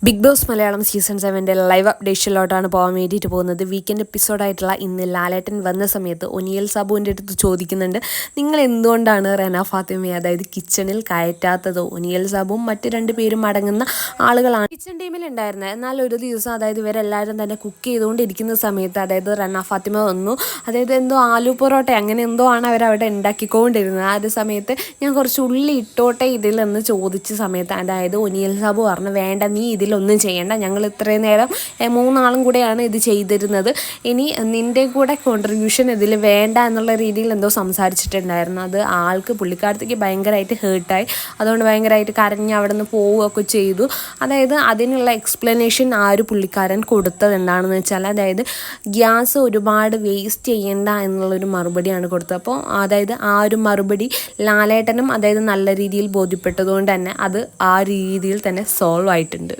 Big Boss Malayalam season സെവന്റെ live അപ്ഡേഷനിലോട്ടാണ് പോകാൻ വേണ്ടിയിട്ട് പോകുന്നത്. വീക്കെൻഡ് എപ്പിസോഡായിട്ടുള്ള ഇന്ന് ലാലേട്ടൻ വന്ന സമയത്ത് ഒനിയൽ സാബുവിന്റെ അടുത്ത് ചോദിക്കുന്നുണ്ട്. നിങ്ങൾ എന്തുകൊണ്ടാണ് റെന ഫാത്തിമയെ അതായത് കിച്ചണിൽ കയറ്റാത്തത്? ഒനിയൽ സാബുവും മറ്റ് രണ്ട് പേരും അടങ്ങുന്ന ആളുകളാണ് കിച്ചൺ ടീമിൽ ഉണ്ടായിരുന്നത് എന്നാൽ ഒരു ദിവസം അതായത് ഇവരെല്ലാവരും തന്നെ കുക്ക് ചെയ്തുകൊണ്ടിരിക്കുന്ന സമയത്ത് അതായത് റെന ഫാത്തിമ വന്നു. അതായത് എന്തോ ആലു പൊറോട്ട അങ്ങനെ എന്തോ ആണ് അവർ അവിടെ ഉണ്ടാക്കിക്കൊണ്ടിരുന്നത്. ആ ഒരു സമയത്ത് ഞാൻ കുറച്ച് ഉള്ളി ഇട്ടോട്ടെ ഇതിലെന്ന് ചോദിച്ച സമയത്ത് അതായത് ഒനിയൽ സാബു പറഞ്ഞു വേണ്ട നീ ഇതിൽ ഒന്നും ചെയ്യേണ്ട. ഞങ്ങൾ ഇത്രയും നേരം മൂന്നാളും കൂടെയാണ് ഇത് ചെയ്തിരുന്നത്. ഇനി നിന്റെ കൂടെ കോൺട്രിബ്യൂഷൻ ഇതിൽ വേണ്ട എന്നുള്ള രീതിയിൽ എന്തോ സംസാരിച്ചിട്ടുണ്ടായിരുന്നു. അത് ആൾക്ക് പുള്ളിക്കാരത്തേക്ക് ഭയങ്കരമായിട്ട് ഹേർട്ടായി അതുകൊണ്ട് ഭയങ്കരമായിട്ട് കരഞ്ഞ് അവിടെ നിന്ന് പോവുകയൊക്കെ ചെയ്തു. അതായത് അതിനുള്ള എക്സ്പ്ലനേഷൻ ആ ഒരു പുള്ളിക്കാരൻ കൊടുത്തത് എന്താണെന്ന് വെച്ചാൽ അതായത് ഗ്യാസ് ഒരുപാട് വേസ്റ്റ് ചെയ്യേണ്ട എന്നുള്ളൊരു മറുപടിയാണ് കൊടുത്തത്. അപ്പോൾ അതായത് ആ ഒരു മറുപടി ലാലേട്ടനും അതായത് നല്ല രീതിയിൽ ബോധ്യപ്പെട്ടതുകൊണ്ട് തന്നെ അത് ആ രീതിയിൽ തന്നെ സോൾവ് ആയിട്ടുണ്ട്.